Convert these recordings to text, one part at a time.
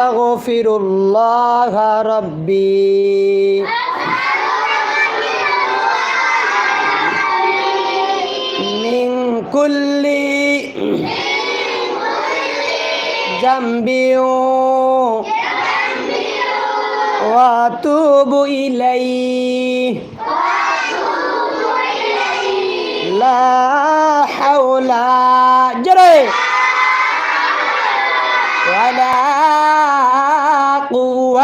أغفر الله ربي. من كل ذنب وأتوب إليه. لا حول جري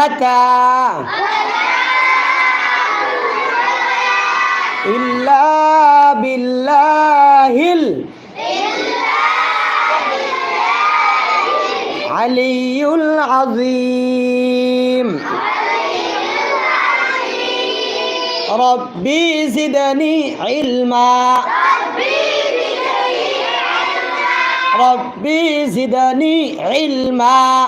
قوة إلا بالله العلي العظيم ربي زدني علما ربي زدني علما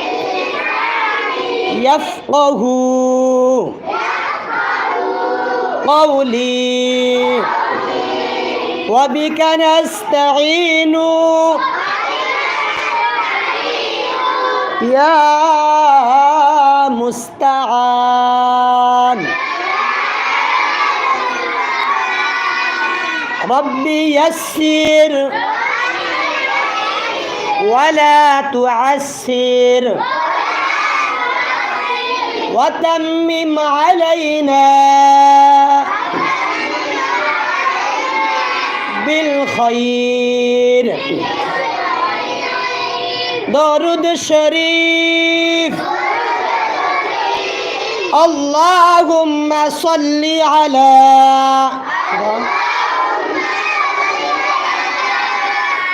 يفقه قولي. وبك نستعين. يا مستعان. ربي يسر. ولا تعسر. وتمم علينا بالخير. درود شريف. اللهم صل على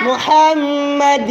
محمد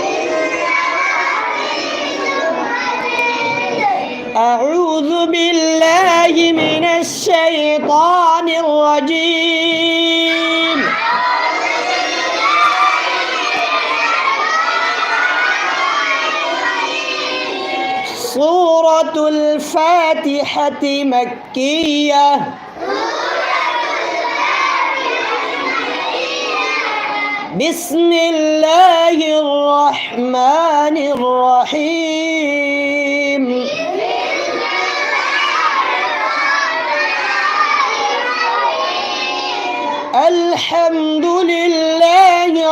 أعوذ بالله من الشيطان الرجيم. سورة الفاتحة مكية. بسم الله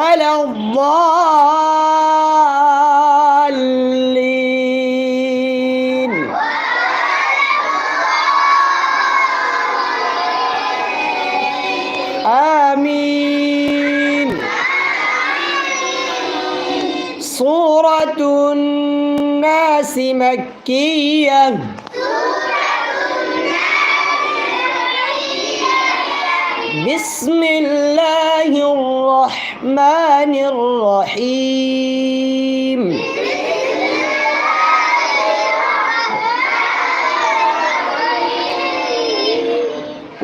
ولا الضالين. آمين. سورة الناس مكية. بسم الله الرحمن الرحيم.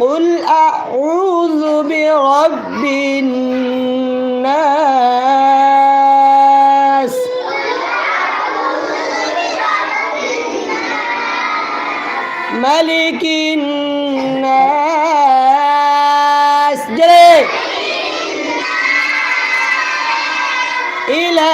قل أعوذ برب الناس. ملك الناس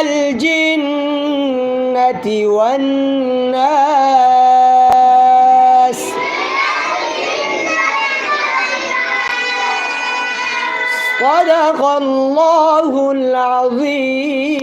الجنة والناس. صدق الله العظيم.